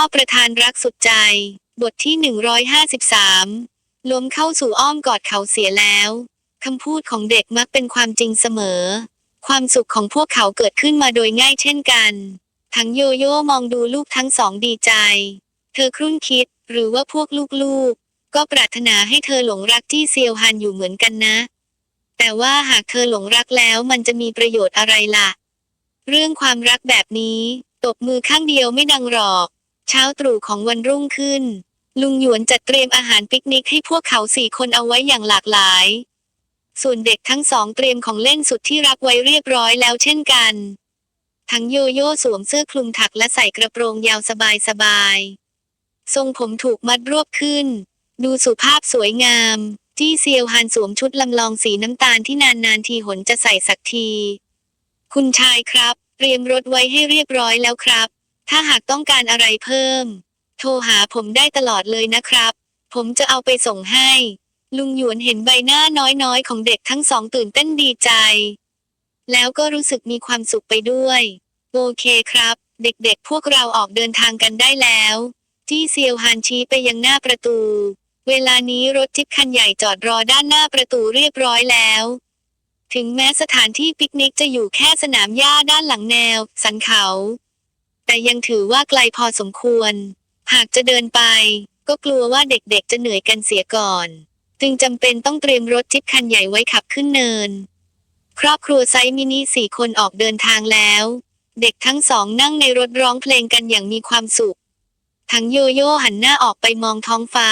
พ่อประธานรักสุดใจ บทที่ 153 ล้มเข้าสู่อ้อมกอดเขาเสียแล้วคำพูดของเด็กมักเป็นความจริงเสมอ ความสุขของพวกเขาเกิดขึ้นมาโดยง่ายเช่นกัน ทั้งโยโย่มองดูลูกทั้งสองดีใจ เธอครุ่นคิดหรือว่าพวกลูกๆ ก็ปรารถนาให้เธอหลงรักที่เซียวฮันอยู่เหมือนกันนะ แต่ว่าหากเธอหลงรักแล้วมันจะมีประโยชน์อะไรล่ะ เรื่องความรักแบบนี้ ตบมือข้างเดียวไม่ดังหรอก เช้าตรู่ของวันรุ่งขึ้น ลุงหยวนจัดเตรียมอาหารปิกนิกให้พวกเขาสี่คนเอาไว้อย่างหลากหลาย ส่วนเด็กทั้งสองเตรียมของเล่นสุดที่รักไว้เรียบร้อยแล้วเช่นกัน ทั้งโยโย่สวมเสื้อคลุมถักและใส่กระโปรงยาวสบายๆทรงผมถูกมัดรวบขึ้น ดูสุภาพสวยงาม จี้เซียวฮันสวมชุดลำลองสีน้ำตาลที่นานๆทีหนจะใส่สักที คุณชายครับ เตรียมรถไว้ให้เรียบร้อยแล้วครับ ถ้าหากต้องการอะไรเพิ่ม โทรหาผมได้ตลอดเลยนะครับ ผมจะเอาไปส่งให้ ลุงหยวนเห็นใบหน้าน้อยๆ ของเด็กทั้งสองตื่นเต้นดีใจ แล้วก็รู้สึกมีความสุขไปด้วย โอเคครับ เด็กๆพวกเราออกเดินทางกันได้แล้วจี้เซียวฮานชี้ไปยังหน้าประตู เวลานี้รถจิ๊บคันใหญ่จอดรอด้านหน้าประตูเรียบร้อยแล้วถึงแม้สถานที่ปิกนิกจะอยู่แค่สนามหญ้าด้านหลังแนว สันเขา แต่ยังถือว่าไกลพอสมควร หากจะเดินไป ก็กลัวว่าเด็กๆจะเหนื่อยกันเสียก่อน จึงจำเป็นต้องเตรียมรถจิ๊บคันใหญ่ไว้ขับขึ้นเนิน ครอบครัวไซมินิสี่คนออกเดินทางแล้ว เด็กทั้งสองนั่งในรถร้องเพลงกันอย่างมีความสุข ทั้งโยโย่หันหน้าออกไปมองท้องฟ้า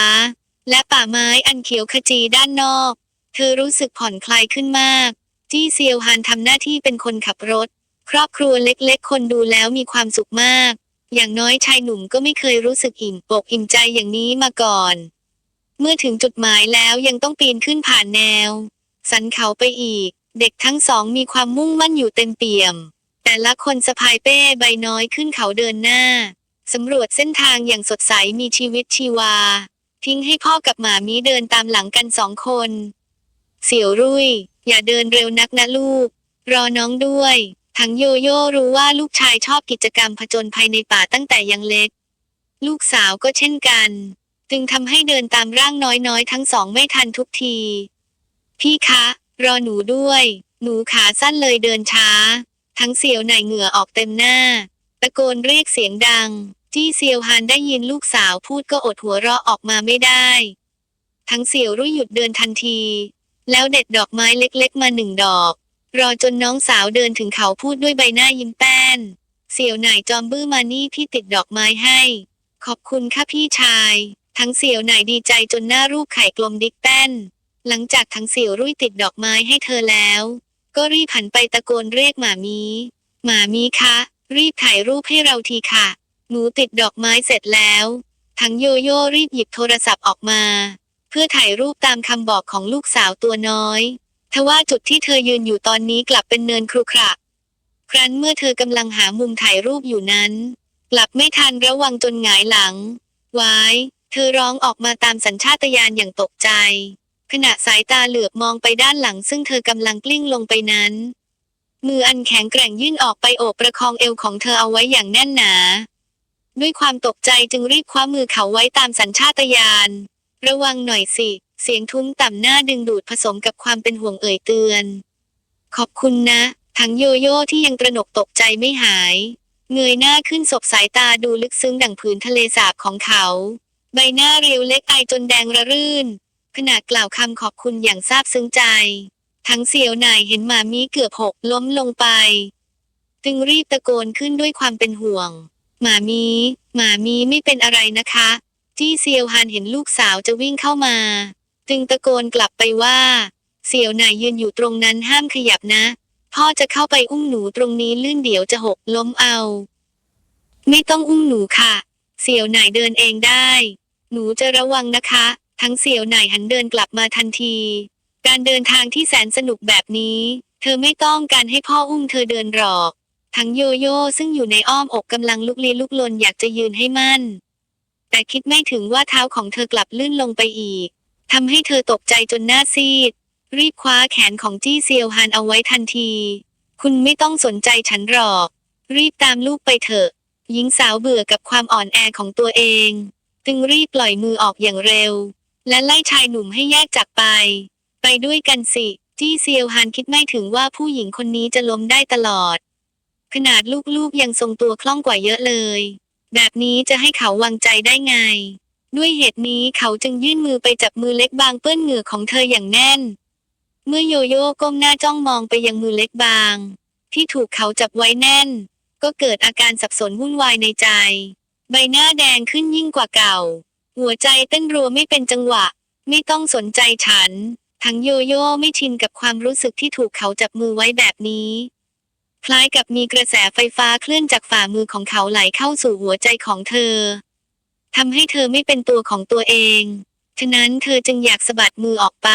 และป่าไม้อันเขียวขจีด้านนอก เธอรู้สึกผ่อนคลายขึ้นมาก จี้เซียวฮานทำหน้าที่เป็นคนขับรถ ครอบครัวเล็กๆ คนดูแล้วมีความสุขมาก อย่างน้อยชายหนุ่มก็ไม่เคยรู้สึกอิ่มอกอิ่มใจอย่างนี้มาก่อน เมื่อถึงจุดหมายแล้วยังต้องปีนขึ้นผ่านแนว สันเขาไปอีก เด็กทั้งสองมีความมุ่งมั่นอยู่เต็มเปี่ยม แต่ละคนสะพายเป้ใบน้อยขึ้นเขาเดินหน้าสำรวจเส้นทางอย่างสดใสมีชีวิตชีวา ทิ้งให้พ่อกับหมามีเดินตามหลังกันสองคน เสี่ยวรุ่ย อย่าเดินเร็วนักนะลูก รอน้องด้วย ทั้งโยโย่รู้ว่าลูกชายชอบกิจกรรมผจญภัยในป่าตั้งแต่ยังเล็ก ลูกสาวก็เช่นกัน จึงทำให้เดินตามร่างน้อยๆ ทั้งสองไม่ทันทุกที พี่คะ รอหนูด้วย หนูขาสั้นเลยเดินช้า ทั้งเสียวไหนเหงื่อออกเต็มหน้า ตะโกนเรียกเสียงดัง จี้เซียวฮานได้ยินลูกสาวพูดก็อดหัวเราะออกมาไม่ได้ ทั้งเสียวรุ่ยหยุดเดินทันที แล้วเด็ดดอกไม้เล็กๆมาหนึ่งดอก รอจนน้องสาวเดินถึงเขาพูดด้วยใบหน้ายิ้มแป้น เสี่ยวไหนจอมบื้อมานี่พี่ติดดอกไม้ให้ ขอบคุณค่ะพี่ชาย ทั้งเสี่ยวไหนดีใจจนหน้ารูปไข่กลมดิกแป้น หลังจากทั้งเสี่ยวรุ่ยติดดอกไม้ให้เธอแล้ว ก็รีบหันไปตะโกนเรียกหมามี หมามีคะ รีบถ่ายรูปให้เราทีค่ะ หนูติดดอกไม้เสร็จแล้ว ทั้งโยโย่รีบหยิบโทรศัพท์ออกมา เพื่อถ่ายรูปตามคำบอกของลูกสาวตัวน้อย ทว่าจุดที่เธอยืนอยู่ตอนนี้กลับเป็นเนินครุขระครั้นเมื่อเธอกำลังหามุมถ่ายรูปอยู่นั้น กลับไม่ทันระวังจนหงายหลังไว้เธอร้องออกมาตามสัญชาตญาณอย่างตกใจ ขณะสายตาเหลือบมองไปด้านหลัง ซึ่งเธอกำลังกลิ้งลงไปนั้น มืออันแข็งแกร่งยื่นออกไปโอบประคองเอวของเธอเอาไว้อย่างแน่นหนา ด้วยความตกใจจึงรีบคว้ามือเขาไว้ตามสัญชาตญาณระวังหน่อยสิ เสียงทุ้มต่ำหน้าดึงดูดผสมกับความเป็นห่วงเอ่ยเตือน ขอบคุณนะ ทั้งโยโย่ที่ยังตระหนกตกใจไม่หาย เงยหน้าขึ้นสบสายตาดูลึกซึ้งดั่งผืนทะเลสาบของเขา ใบหน้าเรียวเล็กไอจนแดงระรื่น ขณะกล่าวคำขอบคุณอย่างซาบซึ้งใจ ทั้งเสียวนายเห็นหมามีเกือบหกล้มลงไป จึงรีบตะโกนขึ้นด้วยความเป็นห่วงหมามีหมามีไม่เป็นอะไรนะคะ จี้เซียวฮานเห็นลูกสาวจะวิ่งเข้ามา จึงตะโกนกลับไปว่า เสี่ยวนายยืนอยู่ตรงนั้นห้ามขยับนะ พ่อจะเข้าไปอุ้มหนูตรงนี้ลื่นเดี๋ยวจะหกล้มเอา ไม่ต้องอุ้มหนูค่ะ เสี่ยวนายเดินเองได้ หนูจะระวังนะคะ ทั้งเสี่ยวนายหันเดินกลับมาทันที การเดินทางที่แสนสนุกแบบนี้ เธอไม่ต้องการให้พ่ออุ้มเธอเดินหรอก ทั้งโยโย่ซึ่งอยู่ในอ้อมอกกำลังลุกลี้ลุกลนอยากจะยืนให้มั่น แต่คิดไม่ถึงว่าเท้าของเธอกลับลื่นลงไปอีก ทำให้เธอตกใจจนหน้าซีด รีบคว้าแขนของจี้เซียวฮานเอาไว้ทันที คุณไม่ต้องสนใจฉันหรอก รีบตามลูกไปเถอะ หญิงสาวเบื่อกับความอ่อนแอของตัวเอง จึงรีบปล่อยมือออกอย่างเร็ว และไล่ชายหนุ่มให้แยกจากไป ไปด้วยกันสิ จี้เซียวฮันคิดไม่ถึงว่าผู้หญิงคนนี้จะล้มได้ตลอด ขนาดลูกๆยังทรงตัวคล่องกว่าเยอะเลย แบบนี้จะให้เขาวางใจได้ไง ด้วยเหตุนี้เขาจึงยื่นมือไปจับมือเล็กบางเปื้อนเหงื่อของเธออย่างแน่น เมื่อโยโย่ก้มหน้าจ้องมองไปยังมือเล็กบาง ที่ถูกเขาจับไว้แน่น ก็เกิดอาการสับสนวุ่นวายในใจ ใบหน้าแดงขึ้นยิ่งกว่าเก่า หัวใจเต้นรัวไม่เป็นจังหวะ ไม่ต้องสนใจฉัน ทั้งโยโย่ไม่ชินกับความรู้สึกที่ถูกเขาจับมือไว้แบบนี้คล้ายกับมีกระแสไฟฟ้าเคลื่อนจากฝ่ามือของเขาไหลเข้าสู่หัวใจของเธอ ทำให้เธอไม่เป็นตัวของตัวเอง ฉะนั้นเธอจึงอยากสะบัดมือออกไป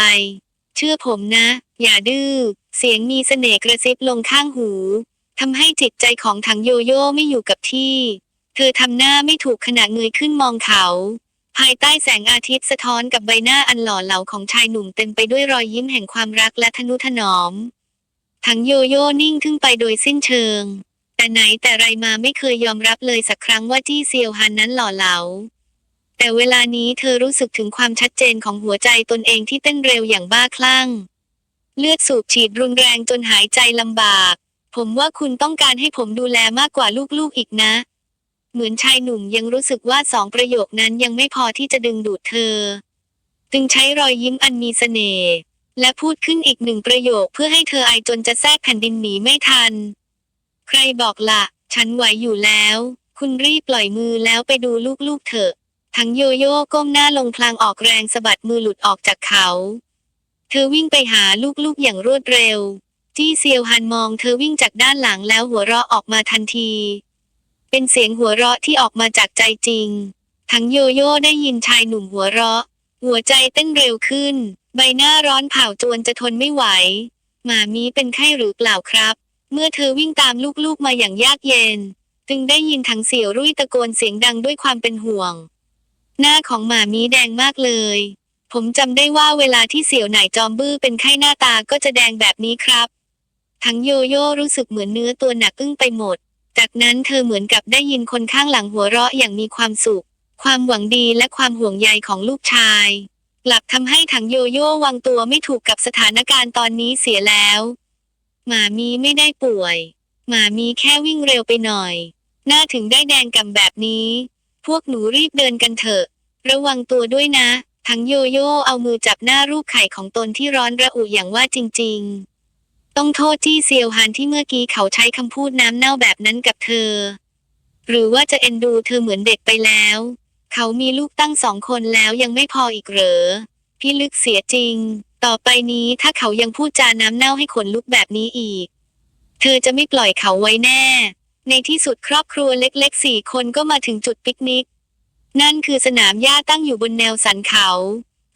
เชื่อผมนะ อย่าดื้อ เสียงมีเสน่ห์กระซิบลงข้างหูทำให้จิตใจของถังโยโย่ไม่อยู่กับที่ เธอทำหน้าไม่ถูกขณะเงยขึ้นมองเขา ภายใต้แสงอาทิตย์สะท้อนกับใบหน้าอันหล่อเหลาของชายหนุ่มเต็มไปด้วยรอยยิ้มแห่งความรักและทนุถนอม ถังโยโย่นิ่งทึ่งไปโดยสิ้นเชิง แต่ไหนแต่ไรมาไม่เคยยอมรับเลยสักครั้งว่าจี้เซียวฮันนั้นหล่อเหลา แต่เวลานี้เธอรู้สึกถึงความชัดเจนของหัวใจตนเองที่เต้นเร็วอย่างบ้าคลั่ง เลือดสูบฉีดรุนแรงจนหายใจลำบาก ผมว่าคุณต้องการให้ผมดูแลมากกว่าลูกๆอีกนะ เหมือนชายหนุ่มยังรู้สึกว่าสองประโยคนั้นยังไม่พอที่จะดึงดูดเธอ จึงใช้รอยยิ้มอันมีเสน่ห์และพูดขึ้นอีกหนึ่งประโยคเพื่อให้เธอไอจนจะแทรกแผ่นดินหนีไม่ทัน ใครบอกละ ฉันไหวอยู่แล้ว คุณรีบปล่อยมือแล้วไปดูลูกๆเถอะ ทั้งโยโย่ก้มหน้าลงพลางออกแรงสะบัดมือหลุดออกจากเขา เธอวิ่งไปหาลูกๆอย่างรวดเร็ว จี้เซียวฮันมองเธอวิ่งจากด้านหลังแล้วหัวเราะออกมาทันที เป็นเสียงหัวเราะที่ออกมาจากใจจริง ทั้งโยโย่ได้ยินชายหนุ่มหัวเราะ หัวใจเต้นเร็วขึ้น ใบหน้าร้อนเผาจวนจะทนไม่ไหวหมามีเป็นไข้หรือเปล่าครับ เมื่อเธอวิ่งตามลูกๆมาอย่างยากเย็น จึงได้ยินทั้งเสี่ยวรุ่ยตะโกนเสียงดังด้วยความเป็นห่วง หน้าของหมามีแดงมากเลย ผมจำได้ว่าเวลาที่เสี่ยวไหนจอมบื้อเป็นไข้หน้าตาก็จะแดงแบบนี้ครับ ทั้งโยโย่รู้สึกเหมือนเนื้อตัวหนักอึ้งไปหมด จากนั้นเธอเหมือนกับได้ยินคนข้างหลังหัวเราะอย่างมีความสุข ความหวังดีและความห่วงใยของลูกชายกลับทำให้ถังโยโย่วางตัวไม่ถูกกับสถานการณ์ตอนนี้เสียแล้ว หมามีไม่ได้ป่วย หมามีแค่วิ่งเร็วไปหน่อย หน้าถึงได้แดงก่ำแบบนี้ พวกหนูรีบเดินกันเถอะ ระวังตัวด้วยนะ ทั้งโยโย่เอามือจับหน้ารูปไข่ของตนที่ร้อนระอุอย่างว่าจริง ๆ ต้องโทษจี้เซียวฮันที่เมื่อกี้เขาใช้คำพูดน้ำเน่าแบบนั้นกับเธอ หรือว่าจะเอ็นดูเธอเหมือนเด็กไปแล้ว เขามีลูกตั้งสองคนแล้วยังไม่พออีกเหรอ พี่ลึกเสียจริง ต่อไปนี้ถ้าเขายังพูดจาน้ำเน่าให้ขนลุกแบบนี้อีก เธอจะไม่ปล่อยเขาไว้แน่ ในที่สุดครอบครัวเล็กๆสี่คนก็มาถึงจุดปิกนิก นั่นคือสนามหญ้าตั้งอยู่บนแนวสันเขา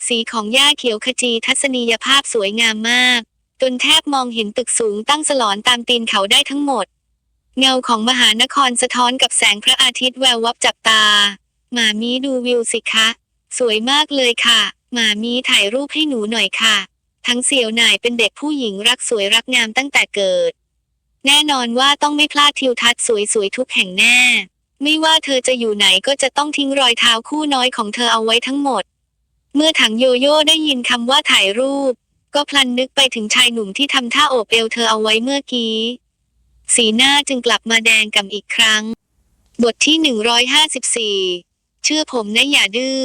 สีของหญ้าเขียวขจีทัศนียภาพสวยงามมาก จนแทบมองเห็นตึกสูงตั้งสลอนตามตีนเขาได้ทั้งหมด เงาของมหานครสะท้อนกับแสงพระอาทิตย์แวววับจับตาหมามีดูวิวสิคะ สวยมากเลยค่ะ มามีถ่ายรูปให้หนูหน่อยค่ะ ทั้งเสี่ยวหน่ายเป็นเด็กผู้หญิงรักสวยรักงามตั้งแต่เกิด แน่นอนว่าต้องไม่พลาดทิวทัศน์สวยๆทุกแห่งแน่ ไม่ว่าเธอจะอยู่ไหนก็จะต้องทิ้งรอยเท้าคู่น้อยของเธอเอาไว้ทั้งหมด เมื่อถังโยโย่ได้ยินคำว่าถ่ายรูป ก็พลันนึกไปถึงชายหนุ่มที่ทำท่าโอบเอวเธอเอาไว้เมื่อกี้ สีหน้าจึงกลับมาแดงกำอีกครั้ง บทที่ 154 เชื่อผมนะอย่าดื้อ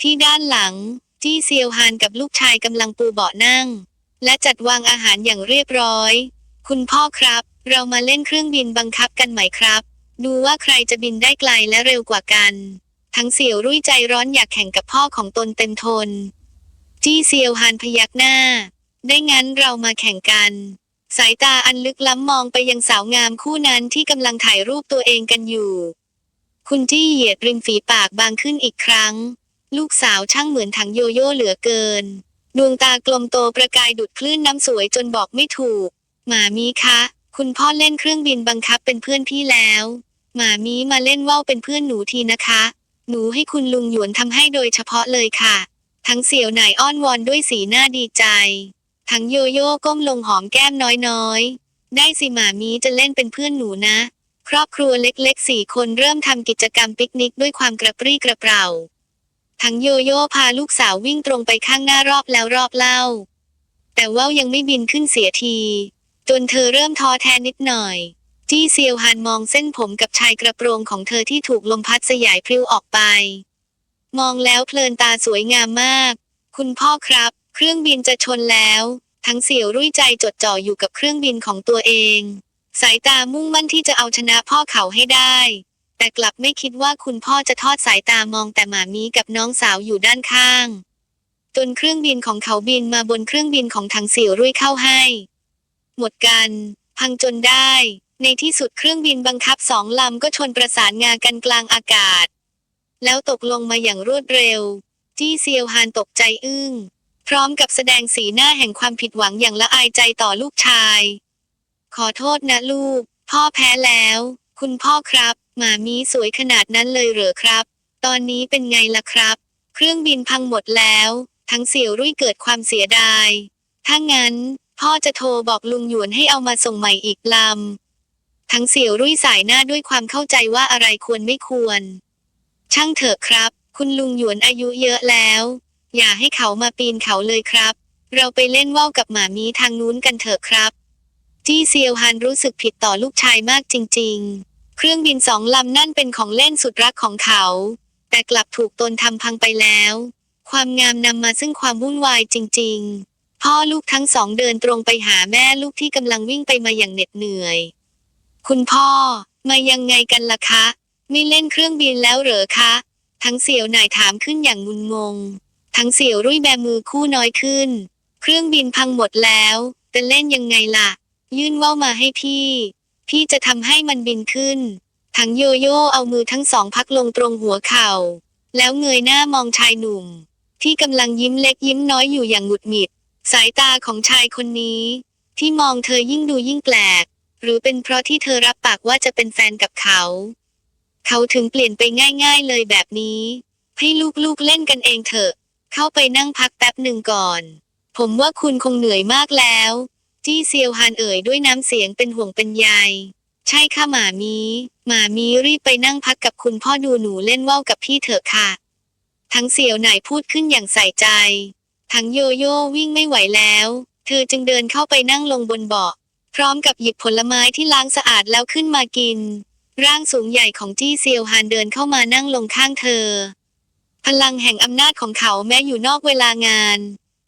ที่ด้านหลัง จี้เซียวฮานกับลูกชายกำลังปูเบาะนั่ง และจัดวางอาหารอย่างเรียบร้อย คุณพ่อครับ เรามาเล่นเครื่องบินบังคับกันไหมครับ ดูว่าใครจะบินได้ไกลและเร็วกว่ากัน ทั้งเสี่ยวรุ่ยใจร้อนอยากแข่งกับพ่อของตนเต็มทน จี้เซียวฮานพยักหน้า ได้งั้นเรามาแข่งกัน สายตาอันลึกล้ำมองไปยังสาวงามคู่นั้นที่กำลังถ่ายรูปตัวเองกันอยู่ คุณจี้เหยียดริมฝีปากบางขึ้นอีกครั้ง ลูกสาวช่างเหมือนถังโยโย่เหลือเกิน ดวงตากลมโตประกายดุดคลื่นน้ำสวยจนบอกไม่ถูก หมามีคะ คุณพ่อเล่นเครื่องบินบังคับเป็นเพื่อนพี่แล้ว หมามีมาเล่นว่าวเป็นเพื่อนหนูทีนะคะ หนูให้คุณลุงหยวนทำให้โดยเฉพาะเลยค่ะ ทั้งเสี่ยวหน่ายอ้อนวอนด้วยสีหน้าดีใจ ทั้งโยโย่ก้มลงหอมแก้มน้อยๆ ได้สิหมามีจะเล่นเป็นเพื่อนหนูนะ ครอบครัวเล็กๆสี่คนเริ่มทำกิจกรรมปิกนิกด้วยความกระปรี้กระเปร่า ทั้งโยโย่พาลูกสาววิ่งตรงไปข้างหน้ารอบแล้วรอบเล่า แต่ว่าวยังไม่บินขึ้นเสียที จนเธอเริ่มท้อแท้นิดหน่อย จี้เซียวฮันมองเส้นผมกับชายกระโปรงของเธอที่ถูกลมพัดสยายพลิ้วออกไป มองแล้วเพลินตาสวยงามมาก คุณพ่อครับ เครื่องบินจะชนแล้ว ทั้งเสี่ยวรุ่ยใจจดจ่ออยู่กับเครื่องบินของตัวเอง สายตามุ่งมั่นที่จะเอาชนะพ่อเขาให้ได้ แต่กลับไม่คิดว่าคุณพ่อจะทอดสายตามองแต่หมามีกับน้องสาวอยู่ด้านข้างจนเครื่องบินของเขาบินมาบนเครื่องบินของทางเสี่ยวรุ่ยเข้าให้ หมดกัน พังจนได้ ในที่สุดเครื่องบินบังคับสองลำก็ชนประสานงากันกลางอากาศ แล้วตกลงมาอย่างรวดเร็ว จี้เซียวฮานตกใจอึ้ง พร้อมกับแสดงสีหน้าแห่งความผิดหวังอย่างละอายใจต่อลูกชาย ขอโทษนะลูก พ่อแพ้แล้ว คุณพ่อครับ หมามีสวยขนาดนั้นเลยเหรอครับ ตอนนี้เป็นไงล่ะครับ เครื่องบินพังหมดแล้ว ทั้งเสี่ยวรุ่ยเกิดความเสียดาย ถ้างั้น พ่อจะโทรบอกลุงหยวนให้เอามาส่งใหม่อีกลำ ทั้งเสี่ยวรุ่ยสายหน้าด้วยความเข้าใจว่าอะไรควรไม่ควร ช่างเถอะครับ คุณลุงหยวนอายุเยอะแล้ว อย่าให้เขามาปีนเขาเลยครับ เราไปเล่นว่าวกับหมามีทางนู้นกันเถอะครับ จี้เซียวฮันรู้สึกผิดต่อลูกชายมากจริง ๆ เครื่องบินสองลำนั่นเป็นของเล่นสุดรักของเขา แต่กลับถูกตนทำพังไปแล้ว ความงามนำมาซึ่งความวุ่นวายจริง ๆ พ่อลูกทั้งสองเดินตรงไปหาแม่ลูกที่กำลังวิ่งไปมาอย่างเหน็ดเหนื่อย คุณพ่อ มายังไงกันล่ะคะ ไม่เล่นเครื่องบินแล้วเหรอคะ ทั้งเสี่ยวหน่ายถามขึ้นอย่างงุนงง ทั้งเสี่ยวรุ่ยแบมือคู่น้อยขึ้น เครื่องบินพังหมดแล้ว จะเล่นยังไงล่ะ ยื่นว่าวมาให้พี่ พี่จะทำให้มันบินขึ้น ทั้งโยโย่เอามือทั้งสองพักลงตรงหัวเข่า แล้วเงยหน้ามองชายหนุ่ม ที่กำลังยิ้มเล็กยิ้มน้อยอยู่อย่างหงุดหงิด สายตาของชายคนนี้ ที่มองเธอยิ่งดูยิ่งแปลก หรือเป็นเพราะที่เธอรับปากว่าจะเป็นแฟนกับเขา เขาถึงเปลี่ยนไปง่าย ๆ เลยแบบนี้ ให้ลูกๆเล่นกันเองเถอะ เข้าไปนั่งพักแป๊บหนึ่งก่อน ผมว่าคุณคงเหนื่อยมากแล้ว จี้เซียวฮานเอ่ยด้วยน้ำเสียงเป็นห่วงเป็นใยใช่ค่ะหมามีหมามีรีบไปนั่งพักกับคุณพ่อดูหนูเล่นว่าวกับพี่เถอะค่ะ ทั้งเสียวหน่ายพูดขึ้นอย่างใส่ใจ ทั้งโยโย่วิ่งไม่ไหวแล้ว เธอจึงเดินเข้าไปนั่งลงบนเบาะ พร้อมกับหยิบผลไม้ที่ล้างสะอาดแล้วขึ้นมากิน ร่างสูงใหญ่ของจี้เซียวฮานเดินเข้ามานั่งลงข้างเธอ พลังแห่งอำนาจของเขาแม้อยู่นอกเวลางาน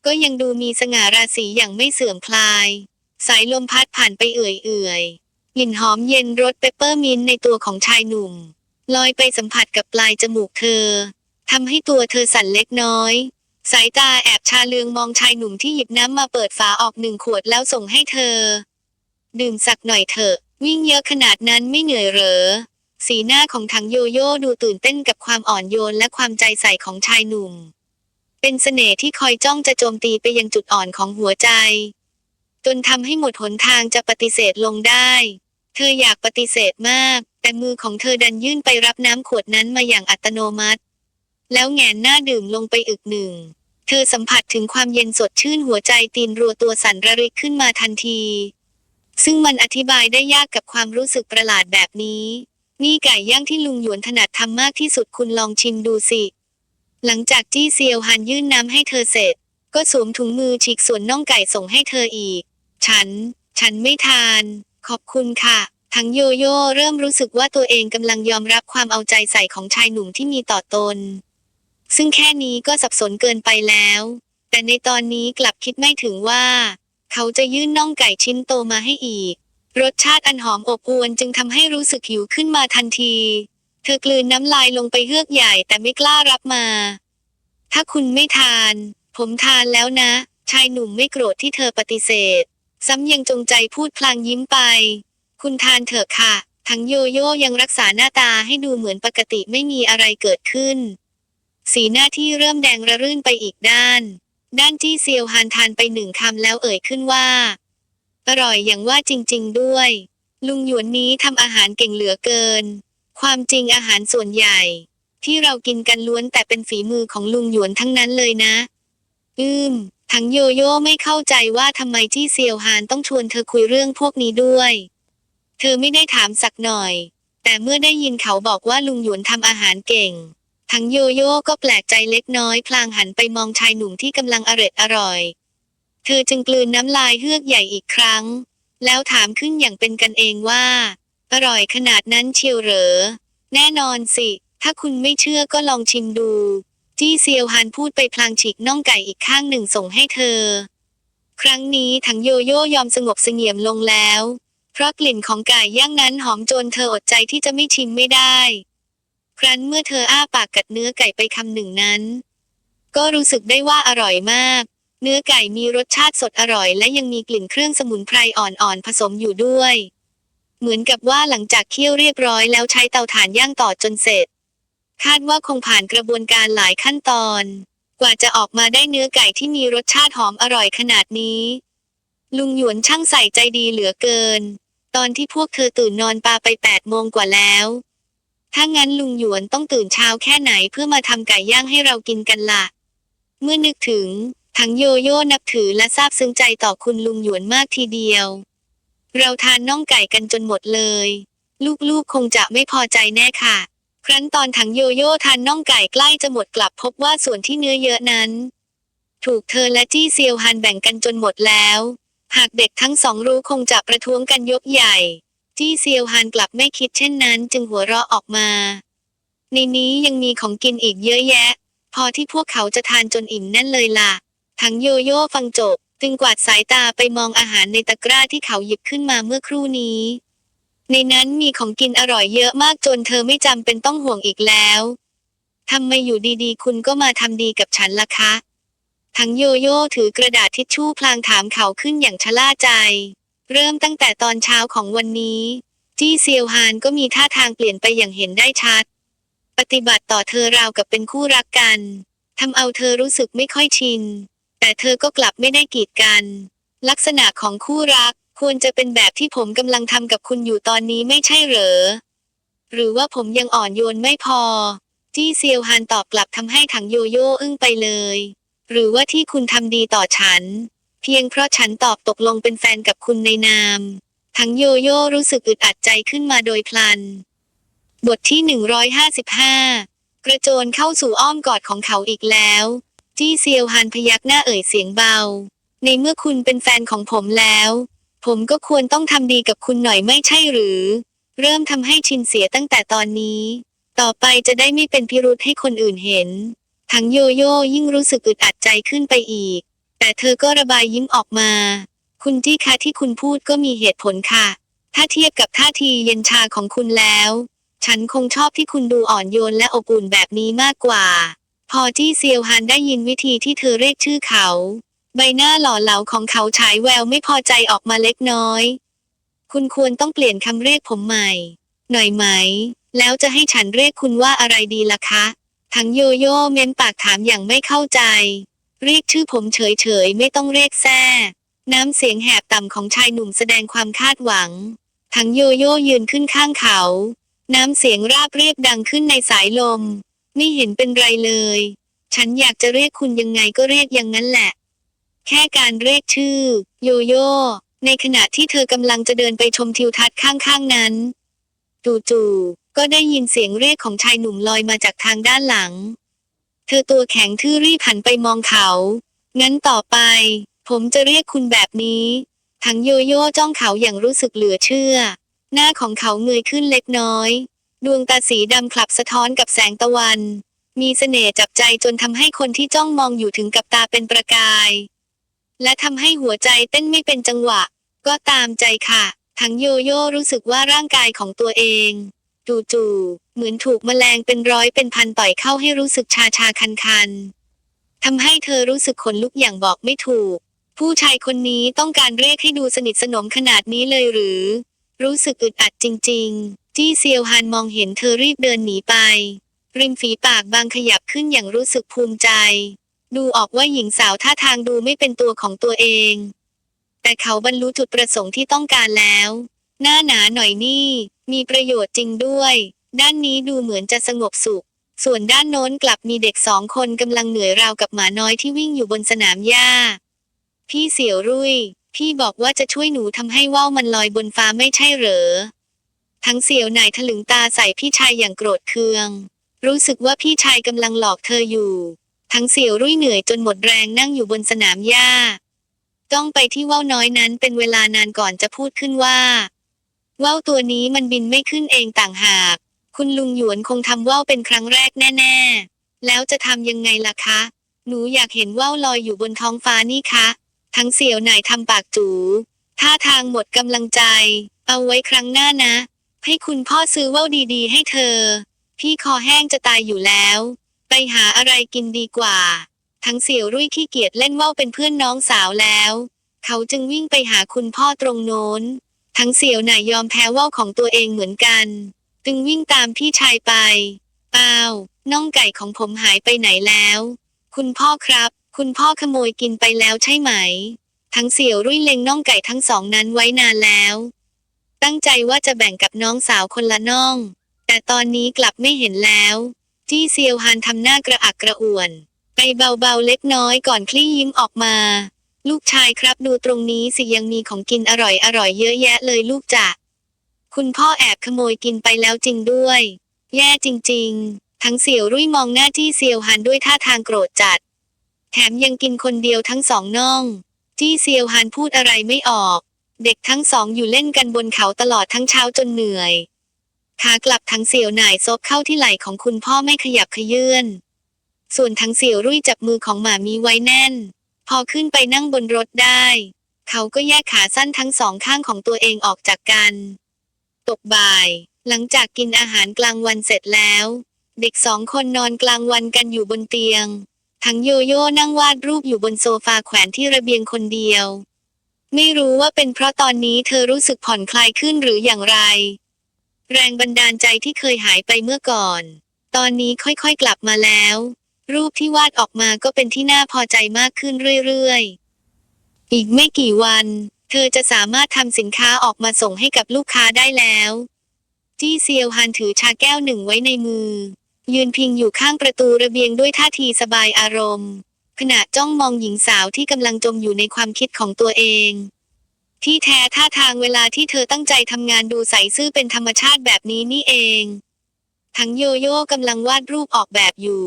ก็ยังดูมีสง่าราศีอย่างไม่เสื่อมคลาย สายลมพัดผ่านไปเอื่อยๆกลิ่นหอมเย็นรสเปปเปอร์มินในตัวของชายหนุ่ม ลอยไปสัมผัสกับปลายจมูกเธอทำให้ตัวเธอสั่นเล็กน้อย สายตาแอบชาเลืองมองชายหนุ่มที่หยิบน้ำมาเปิดฝาออกหนึ่งขวดแล้วส่งให้เธอ ดื่มสักหน่อยเถอะ วิ่งเยอะขนาดนั้นไม่เหนื่อยเหรอ สีหน้าของถังโยโย่ดูตื่นเต้นกับความอ่อนโยนและความใจใส่ของชายหนุ่ม เป็นเสน่ห์ที่คอยจ้องจะโจมตีไปยังจุดอ่อนของหัวใจ จนทำให้หมดหนทางจะปฏิเสธลงได้ เธออยากปฏิเสธมาก แต่มือของเธอดันยื่นไปรับน้ำขวดนั้นมาอย่างอัตโนมัติ แล้วแงนหน้าดื่มลงไปอึกหนึ่ง เธอสัมผัสถึงความเย็นสดชื่นหัวใจตีนรัวตัวสั่นระริกขึ้นมาทันที ซึ่งมันอธิบายได้ยากกับความรู้สึกประหลาดแบบนี้นี่ไก่ย่างที่ลุงหยวนถนัดทำมากที่สุดคุณลองชิมดูสิ หลังจากจี้เซียวฮันยื่นน้ำให้เธอเสร็จ ก็สวมถุงมือฉีกส่วนน่องไก่ส่งให้เธออีก ฉัน ฉันไม่ทาน ขอบคุณค่ะ ทั้งโยโย่เริ่มรู้สึกว่าตัวเองกำลังยอมรับความเอาใจใส่ของชายหนุ่มที่มีต่อตน ซึ่งแค่นี้ก็สับสนเกินไปแล้ว แต่ในตอนนี้กลับคิดไม่ถึงว่า เขาจะยื่นน่องไก่ชิ้นโตมาให้อีก รสชาติอันหอมอบอวลจึงทำให้รู้สึกหิวขึ้นมาทันที เธอกลืนน้ำลายลงไปเฮือกใหญ่แต่ไม่กล้ารับมา ถ้าคุณไม่ทาน ผมทานแล้วนะ ชายหนุ่มไม่โกรธที่เธอปฏิเสธ ซ้ำยังจงใจพูดพลางยิ้มไป คุณทานเถอะค่ะ ทั้งโยโย่ยังรักษาหน้าตาให้ดูเหมือนปกติไม่มีอะไรเกิดขึ้น สีหน้าที่เริ่มแดงระรื่นไปอีกด้าน ด้านจี้เซียวฮานทานไปหนึ่งคำแล้วเอ่ยขึ้นว่า อร่อยอย่างว่าจริง ๆ ด้วย ลุงหยวนนี้ทำอาหารเก่งเหลือเกิน ความจริงอาหารส่วนใหญ่ ที่เรากินกันล้วนแต่เป็นฝีมือของลุงหยวนทั้งนั้นเลยนะ อืม ทั้งโยโย่ไม่เข้าใจว่าทำไมที่เซียวฮานต้องชวนเธอคุยเรื่องพวกนี้ด้วย เธอไม่ได้ถามสักหน่อย แต่เมื่อได้ยินเขาบอกว่าลุงหยวนทำอาหารเก่ง ทั้งโยโย่ก็แปลกใจเล็กน้อย พลางหันไปมองชายหนุ่มที่กำลังอร็ดอร่อย เธอจึงกลืนน้ำลายเฮือกใหญ่อีกครั้ง แล้วถามขึ้นอย่างเป็นกันเองว่า อร่อยขนาดนั้นเชียวเหรอ แน่นอนสิ ถ้าคุณไม่เชื่อก็ลองชิมดู จี้เซียวฮันพูดไปพลางฉีกน่องไก่อีกข้างหนึ่งส่งให้เธอ ครั้งนี้ทั้งโยโย่ยอมสงบเสงี่ยมลงแล้ว เพราะกลิ่นของไก่ย่างนั้นหอมจนเธออดใจที่จะไม่ชิมไม่ได้ ครั้นเมื่อเธออ้าปากกัดเนื้อไก่ไปคำหนึ่งนั้น ก็รู้สึกได้ว่าอร่อยมาก เนื้อไก่มีรสชาติสดอร่อย และยังมีกลิ่นเครื่องสมุนไพรอ่อนๆผสมอยู่ด้วย เหมือนกับว่าหลังจากเคี่ยวเรียบร้อยแล้วใช้เตาถ่านย่างต่อจนเสร็จ คาดว่าคงผ่านกระบวนการหลายขั้นตอน กว่าจะออกมาได้เนื้อไก่ที่มีรสชาติหอมอร่อยขนาดนี้ ลุงหยวนช่างใส่ใจดีเหลือเกิน ตอนที่พวกเธอตื่นนอนปาไปแปดโมงกว่าแล้ว ถ้างั้นลุงหยวนต้องตื่นเช้าแค่ไหนเพื่อมาทำไก่ย่างให้เรากินกันละ่ะ เมื่อนึกถึงทั้งโยโย่นับถือและซาบซึ้งใจต่อคุณลุงหยวนมากทีเดียว เราทานน่องไก่กันจนหมดเลย ลูกๆคงจะไม่พอใจแน่ค่ะ ครั้นตอนถังโยโย่ทานน่องไก่ใกล้จะหมดกลับพบว่าส่วนที่เนื้อเยอะนั้น ถูกเธอและจี้เซียวฮันแบ่งกันจนหมดแล้ว หากเด็กทั้งสองรู้คงจะประท้วงกันยกใหญ่ จี้เซียวฮันกลับไม่คิดเช่นนั้น จึงหัวเราะออกมา ในนี้ยังมีของกินอีกเยอะแยะ พอที่พวกเขาจะทานจนอิ่มแน่นเลยล่ะทั้งโยโย่ฟังจบจึงกวาดสายตาไปมองอาหารในตะกร้าที่เขาหยิบขึ้นมาเมื่อครู่นี้ ในนั้นมีของกินอร่อยเยอะมากจนเธอไม่จำเป็นต้องห่วงอีกแล้วทำไมอยู่ดีๆ คุณก็มาทำดีกับฉันล่ะคะ ทั้งโยโย่ถือกระดาษทิชชู่พลางถามเขาขึ้นอย่างชะล่าใจ เริ่มตั้งแต่ตอนเช้าของวันนี้ จี้เซียวฮานก็มีท่าทางเปลี่ยนไปอย่างเห็นได้ชัด ปฏิบัติต่อเธอราวกับเป็นคู่รักกันทำเอาเธอรู้สึกไม่ค่อยชิน แต่เธอก็กลับไม่ได้กีดกัน ลักษณะของคู่รัก ควรจะเป็นแบบที่ผมกำลังทำกับคุณอยู่ตอนนี้ไม่ใช่เหรอ หรือว่าผมยังอ่อนโยนไม่พอ จี้เซียวฮานตอบกลับทำให้ถังโยโย่อึ้งไปเลย หรือว่าที่คุณทำดีต่อฉัน เพียงเพราะฉันตอบตกลงเป็นแฟนกับคุณในนามทั้งโยโย่รู้สึกอึดอัดใจขึ้นมาโดยพลัน บทที่ 155 กระโจนเข้าสู่อ้อมกอดของเขาอีกแล้ว จี้เซียวฮันพยักหน้าเอ่ยเสียงเบา ในเมื่อคุณเป็นแฟนของผมแล้ว ผมก็ควรต้องทำดีกับคุณหน่อยไม่ใช่หรือ เริ่มทำให้ชินเสียตั้งแต่ตอนนี้ ต่อไปจะได้ไม่เป็นพิรุธให้คนอื่นเห็น ทั้งโยโย่ยิ่งรู้สึกอึดอัดใจขึ้นไปอีก แต่เธอก็ระบายยิ้มออกมา คุณจี้คะที่คุณพูดก็มีเหตุผลค่ะ ถ้าเทียบกับท่าทีเย็นชาของคุณแล้ว ฉันคงชอบที่คุณดูอ่อนโยนและอบอุ่นแบบนี้มากกว่า พอจี้เซียวฮันได้ยินวิธีที่เธอเรียกชื่อเขา ใบหน้าหล่อเหลาของเขาฉายแววไม่พอใจออกมาเล็กน้อย คุณควรต้องเปลี่ยนคำเรียกผมใหม่ หน่อยไหม แล้วจะให้ฉันเรียกคุณว่าอะไรดีล่ะคะ ทั้งโยโย่เม้นปากถามอย่างไม่เข้าใจ เรียกชื่อผมเฉยๆ ไม่ต้องเรียกแซ่น้ำเสียงแหบต่ำของชายหนุ่มแสดงความคาดหวัง ทั้งโยโย่ยืนขึ้นข้างเขา น้ำเสียงราบเรียบดังขึ้นในสายลม ไม่เห็นเป็นไรเลย ฉันอยากจะเรียกคุณยังไงก็เรียกอย่างนั้นแหละ แค่การเรียกชื่อ โยโย่ ในขณะที่เธอกำลังจะเดินไปชมทิวทัศน์ข้างๆนั้น จู่ๆก็ได้ยินเสียงเรียกของชายหนุ่มลอยมาจากทางด้านหลัง เธอตัวแข็งทื่อรีบหันไปมองเขา งั้นต่อไป ผมจะเรียกคุณแบบนี้ทั้งโยโย่จ้องเขาอย่างรู้สึกเหลือเชื่อ หน้าของเขาเงยขึ้นเล็กน้อย ดวงตาสีดำคลับสะท้อนกับแสงตะวัน มีเสน่ห์จับใจจนทำให้คนที่จ้องมองอยู่ถึงกับตาเป็นประกาย และทำให้หัวใจเต้นไม่เป็นจังหวะ ก็ตามใจค่ะ ทั้งโยโย่รู้สึกว่าร่างกายของตัวเองจู่ๆเหมือนถูกแมลงเป็นร้อยเป็นพันต่อยเข้าให้รู้สึกชาชาคันคันๆทำให้เธอรู้สึกขนลุกอย่างบอกไม่ถูก ผู้ชายคนนี้ต้องการเรียกให้ดูสนิทสนมขนาดนี้เลยหรือ รู้สึกอึดอัดจริง ๆ จี้เซียวฮานมองเห็นเธอรีบเดินหนีไป ริมฝีปากบางขยับขึ้นอย่างรู้สึกภูมิใจ ดูออกว่าหญิงสาวท่าทางดูไม่เป็นตัวของตัวเอง แต่เขาบรรลุจุดประสงค์ที่ต้องการแล้ว หน้าหนาหน่อยนี่ มีประโยชน์จริงด้วย ด้านนี้ดูเหมือนจะสงบสุข ส่วนด้านโน้นกลับมีเด็กสองคนกำลังเหนื่อยราวกับหมาน้อยที่วิ่งอยู่บนสนามหญ้า พี่เสี่ยวรุ่ย พี่บอกว่าจะช่วยหนูทำให้ว่าวมันลอยบนฟ้าไม่ใช่เหรอ ทั้งเสี่ยวนายถลึงตาใส่พี่ชายอย่างโกรธเคือง รู้สึกว่าพี่ชายกำลังหลอกเธออยู่ ทั้งเสี่ยวรุ่ยเหนื่อยจนหมดแรงนั่งอยู่บนสนามหญ้า ต้องไปที่ว่าวน้อยนั้นเป็นเวลานานก่อนจะพูดขึ้นว่า ว่าวตัวนี้มันบินไม่ขึ้นเองต่างหาก คุณลุงหยวนคงทำว่าวเป็นครั้งแรกแน่ ๆ แล้วจะทำยังไงล่ะคะ หนูอยากเห็นว่าวลอยอยู่บนท้องฟ้านี่คะ ทั้งเสี่ยวหน่ายทำปากจูท่าทางหมดกำลังใจ เอาไว้ครั้งหน้านะ ให้คุณพ่อซื้อว่าวดีๆ ให้เธอ พี่คอแห้งจะตายอยู่แล้ว ไปหาอะไรกินดีกว่า ทั้งเสี่ยวรุ่ยขี้เกียจเล่นว่าวเป็นเพื่อนน้องสาวแล้ว เขาจึงวิ่งไปหาคุณพ่อตรงโน้น ทั้งเสี่ยวหน่ายยอมแพ้ว่าวของตัวเองเหมือนกัน จึงวิ่งตามพี่ชายไปอ้าวน่องไก่ของผมหายไปไหนแล้ว คุณพ่อครับ คุณพ่อขโมยกินไปแล้วใช่ไหม ทั้งเสี่ยวรุ่ยเล็งน่องไก่ทั้งสองนั้นไว้นานแล้ว ตั้งใจว่าจะแบ่งกับน้องสาวคนละน่อง แต่ตอนนี้กลับไม่เห็นแล้ว จี้เซียวฮานทำหน้ากระอักกระอ่วน ไปเบาๆเล็กน้อยก่อนคลี่ยิ้มออกมา ลูกชายครับดูตรงนี้สิยังมีของกินอร่อยอร่อยๆเยอะแยะเลยลูกจ๋าคุณพ่อแอบขโมยกินไปแล้วจริงด้วย แย่จริง ๆ ทั้งเสี่ยวรุ่ยมองหน้าจี้เซียวฮันด้วยท่าทางโกรธจัด แถมยังกินคนเดียวทั้งสองน่อง จี้เซียวฮันพูดอะไรไม่ออก เด็กทั้งสองอยู่เล่นกันบนเขาตลอดทั้งเช้าจนเหนื่อย ขากลับทั้งเสี่ยวหน่ายซบเข้าที่ไหล่ของคุณพ่อไม่ขยับขยื่น ส่วนทั้งเสี่ยวรุ่ยจับมือของหมามีไว้แน่น พอขึ้นไปนั่งบนรถได้ เขาก็แยกขาสั้นทั้งสองข้างของตัวเองออกจากกัน ตกบ่าย หลังจากกินอาหารกลางวันเสร็จแล้ว เด็กสองคนนอนกลางวันกันอยู่บนเตียง ทั้งโยโย่นั่งวาดรูปอยู่บนโซฟาแขวนที่ระเบียงคนเดียว ไม่รู้ว่าเป็นเพราะตอนนี้เธอรู้สึกผ่อนคลายขึ้นหรืออย่างไร แรงบันดาลใจที่เคยหายไปเมื่อก่อน ตอนนี้ค่อยๆกลับมาแล้ว รูปที่วาดออกมาก็เป็นที่น่าพอใจมากขึ้นเรื่อยๆ อีกไม่กี่วัน เธอจะสามารถทำสินค้าออกมาส่งให้กับลูกค้าได้แล้วจี้เซียวฮันถือชาแก้วหนึ่งไว้ในมือ ยืนพิงอยู่ข้างประตูระเบียงด้วยท่าทีสบายอารมณ์ ขณะจ้องมองหญิงสาวที่กำลังจมอยู่ในความคิดของตัวเอง ที่แท้ท่าทางเวลาที่เธอตั้งใจทำงานดูใสซื่อเป็นธรรมชาติแบบนี้นี่เอง ทั้งโยโย่กำลังวาดรูปออกแบบอยู่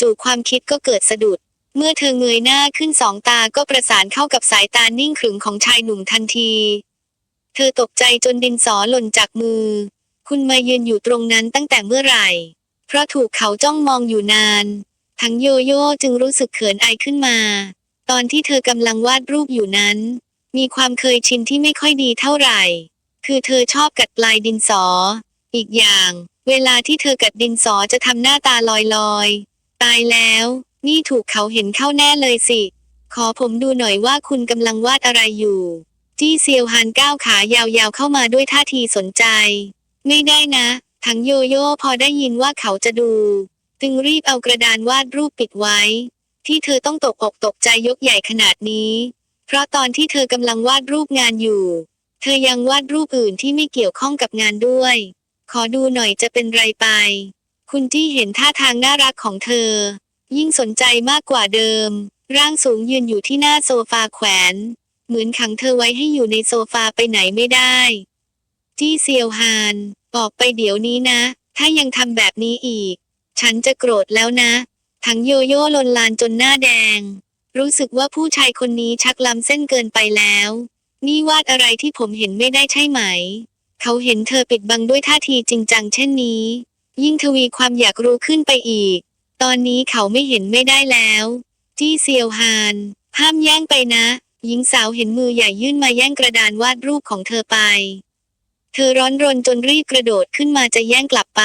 จู่ๆความคิดก็เกิดสะดุด เมื่อเธอเงยหน้าขึ้นสองตาก็ประสานเข้ากับสายตานิ่งขรึมของชายหนุ่มทันที เธอตกใจจนดินสอหล่นจากมือ คุณมายืนอยู่ตรงนั้นตั้งแต่เมื่อไหร่ เพราะถูกเขาจ้องมองอยู่นาน ทั้งโยโย่จึงรู้สึกเขินอายขึ้นมา ตอนที่เธอกำลังวาดรูปอยู่นั้น มีความเคยชินที่ไม่ค่อยดีเท่าไหร่ คือเธอชอบกัดปลายดินสอ อีกอย่าง เวลาที่เธอกัดดินสอจะทำหน้าตาลอยๆตายแล้ว นี่ถูกเขาเห็นเข้าแน่เลยสิ ขอผมดูหน่อยว่าคุณกำลังวาดอะไรอยู่ จี้เซียวฮานก้าวขายาวๆเข้ามาด้วยท่าทีสนใจ ไม่ได้นะ ทั้งโยโย่พอได้ยินว่าเขาจะดู จึงรีบเอากระดานวาดรูปปิดไว้ ที่เธอต้องตกอกตกใจยกใหญ่ขนาดนี้ เพราะตอนที่เธอกำลังวาดรูปงานอยู่ เธอยังวาดรูปอื่นที่ไม่เกี่ยวข้องกับงานด้วย ขอดูหน่อยจะเป็นไรไป คุณที่เห็นท่าทางน่ารักของเธอ ยิ่งสนใจมากกว่าเดิม ร่างสูงยืนอยู่ที่หน้าโซฟาแขวน เหมือนขังเธอไว้ให้อยู่ในโซฟาไปไหนไม่ได้ จี้เซียวฮานออกไปเดี๋ยวนี้นะ ถ้ายังทำแบบนี้อีก ฉันจะโกรธแล้วนะ ทั้งโยโย่ลนลานจนหน้าแดง รู้สึกว่าผู้ชายคนนี้ชักล้ำเส้นเกินไปแล้ว นี่วาดอะไรที่ผมเห็นไม่ได้ใช่ไหม เขาเห็นเธอปิดบังด้วยท่าทีจริงจังเช่นนี้ ยิ่งทวีความอยากรู้ขึ้นไปอีก ตอนนี้เขาไม่เห็นไม่ได้แล้ว จี้เซียวฮาน ห้ามแย่งไปนะ หญิงสาวเห็นมือใหญ่ยื่นมาแย่งกระดานวาดรูปของเธอไป เธอร้อนรนจนรีบกระโดดขึ้นมาจะแย่งกลับไป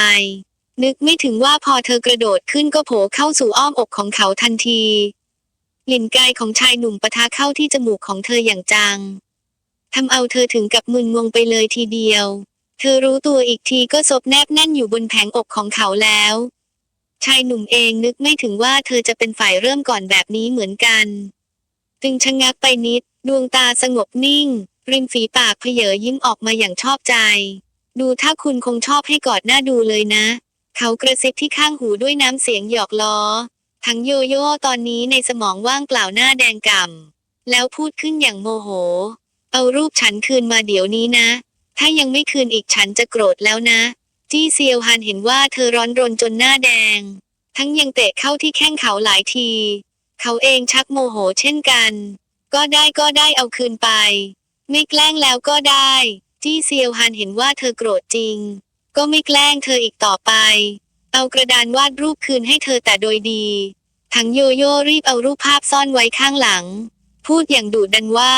นึกไม่ถึงว่าพอเธอกระโดดขึ้นก็โผล่เข้าสู่อ้อมอกของเขาทันที ลิ่นกายของชายหนุ่มปะทะเข้าที่จมูกของเธออย่างจังทำเอาเธอถึงกับมึนงงไปเลยทีเดียว เธอรู้ตัวอีกทีก็ซบแนบแน่นอยู่บนแผงอกของเขาแล้ว ชายหนุ่มเองนึกไม่ถึงว่าเธอจะเป็นฝ่ายเริ่มก่อนแบบนี้เหมือนกัน จึงชะงักไปนิด ดวงตาสงบนิ่ง ริมฝีปากเพเยอยิ้มออกมาอย่างชอบใจ ดูถ้าคุณคงชอบให้กอดหน้าดูเลยนะ เขากระซิบที่ข้างหูด้วยน้ำเสียงหยอกล้อ ทั้งโยโย่ตอนนี้ในสมองว่างเปล่าหน้าแดงก่ำแล้วพูดขึ้นอย่างโมโห เอารูปฉันคืนมาเดี๋ยวนี้นะ ถ้ายังไม่คืนอีกฉันจะโกรธแล้วนะ จี้เซียวฮันเห็นว่าเธอร้อนรนจนหน้าแดง ทั้งยังเตะเข้าที่แข้งเขาหลายที เขาเองชักโมโหเช่นกัน ก็ได้ก็ได้เอาคืนไป ไม่แกล้งแล้วก็ได้ จี้เซียวฮันเห็นว่าเธอโกรธจริง ก็ไม่แกล้งเธออีกต่อไป เอากระดานวาดรูปคืนให้เธอแต่โดยดี ทั้งโยโย่รีบเอารูปภาพซ่อนไว้ข้างหลัง พูดอย่างดุดันว่า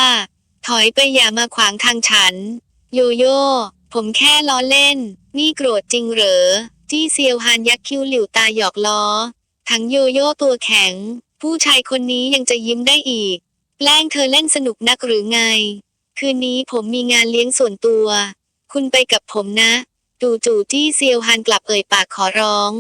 ถอยไปอย่ามาขวางทางฉัน โยโย่ผมแค่ล้อเล่น นี่โกรธจริงเหรอ จี้เซียวฮานยักคิ้วหลิวตาหยอกล้อ ทั้งโยโย่ตัวแข็ง ผู้ชายคนนี้ยังจะยิ้มได้อีก แกล้งเธอเล่นสนุกนักหรือไง คืนนี้ผมมีงานเลี้ยงส่วนตัว คุณไปกับผมนะ จู่ๆจี้เซียวฮันกลับเอ่ยปากขอร้อง